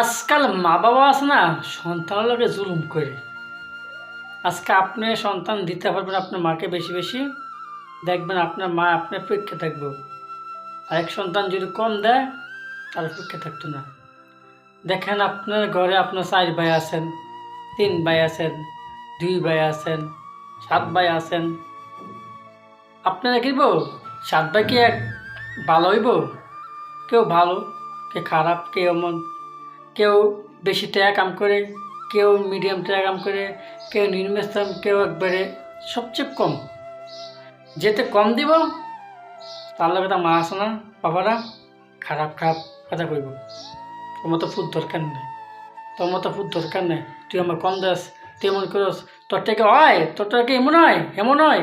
আজকাল মা বাবা আছে না, সন্তানের লোকে জুলুম করে। আজকে আপনি সন্তান দিতে পারবেন আপনার মাকে বেশি বেশি। দেখবেন আপনার মা আপনার পরীক্ষা থাকবে। আরেক সন্তান যদি কম দেয় তাহলে পরীক্ষা থাকতো না। দেখেন আপনার ঘরে আপনার চার ভাই আছেন, তিন ভাই আছেন, দুই ভাই আছেন, সাত ভাই আছেন। আপনারা কিনব সাত ভাই কি এক ভালো হইব? কেউ ভালো কে খারাপ কে এমন। কেউ বেশি টাকা কাম করে, কেউ মিডিয়াম টাকা কাম করে, কেউ নিম্নস্তম, কেউ একবারে সবচেয়ে কম। যেতে কম দিব, তার লগে তা মা আছে না, বাবারা, খারাপ খারাপ কথা কইব। তোর তো ফুড দরকার নেই। তোর মতো ফুড দরকার নেই। তুই আমার কম দাস, তুই এমন করস, তোর থেকে হয়, তোর থেকে এমন হয় এমন হয়।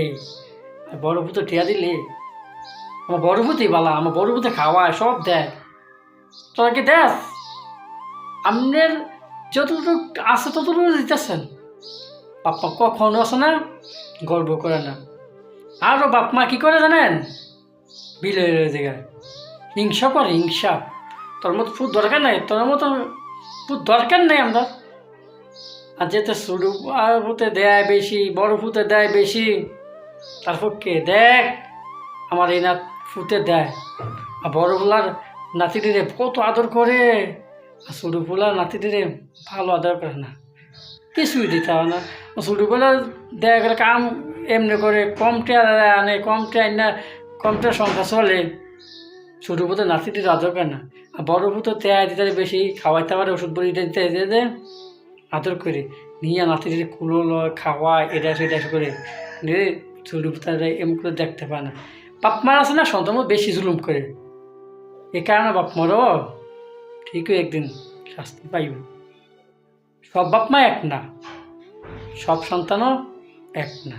এই বড় ভূত টিয়া দিলি, আমার বড় ভূতই বালা, আমার বড় ভূতে খাওয়ায়, সব দেয়। তোরা কি দেখ আপনার যতটুকু আছে ততটুকু দিতেছেন। বাপ্পা কখনো আছে না, গর্ব করে না। আরও বাপ মা কী করে জানেন? বিলের জায়গায় হিংসা করে, হিংসা। তোর মতো ফুট দরকার নাই, তোর মতো ফুট দরকার নাই আমরা আর যেতে আর ফুতে দেয় বেশি, বড় ফুতে দেয় বেশি তারপর কে দেখ, আমার এই না ফুতে দেয়। আর বড়গুলার নাতিটিরে কত আদর করে। আর ছোটোগুলার নাতিটিরে ভালো আদর করে না। কিছুই দিতে হবে না। ছোটোগুলা দেয়া গেলে কাম এমনি করে কম আনে, কম টেয়ার না, কম সংখ্যা চলে। ছোটো পুতো নাতিটির আদর করে না। আর বড় পুতো তেয়া দিতে বেশি খাওয়াইতে পারে, ওষুধ বলি দিতে দিতে আদর করে। নিয়ে নাতিটির কুলো লয় খাওয়ায়, এটা, সেটা করে। নিয়ে ছোটো পুতারা এম করে দেখতে পায় না। বাপ মার আছে না সন্তান বেশি জুলুম করে। এ কারণে বাপ মারও ঠিকই একদিন শাস্তি পাইব। সব বাপ মা এক না সব সন্তানও এক না।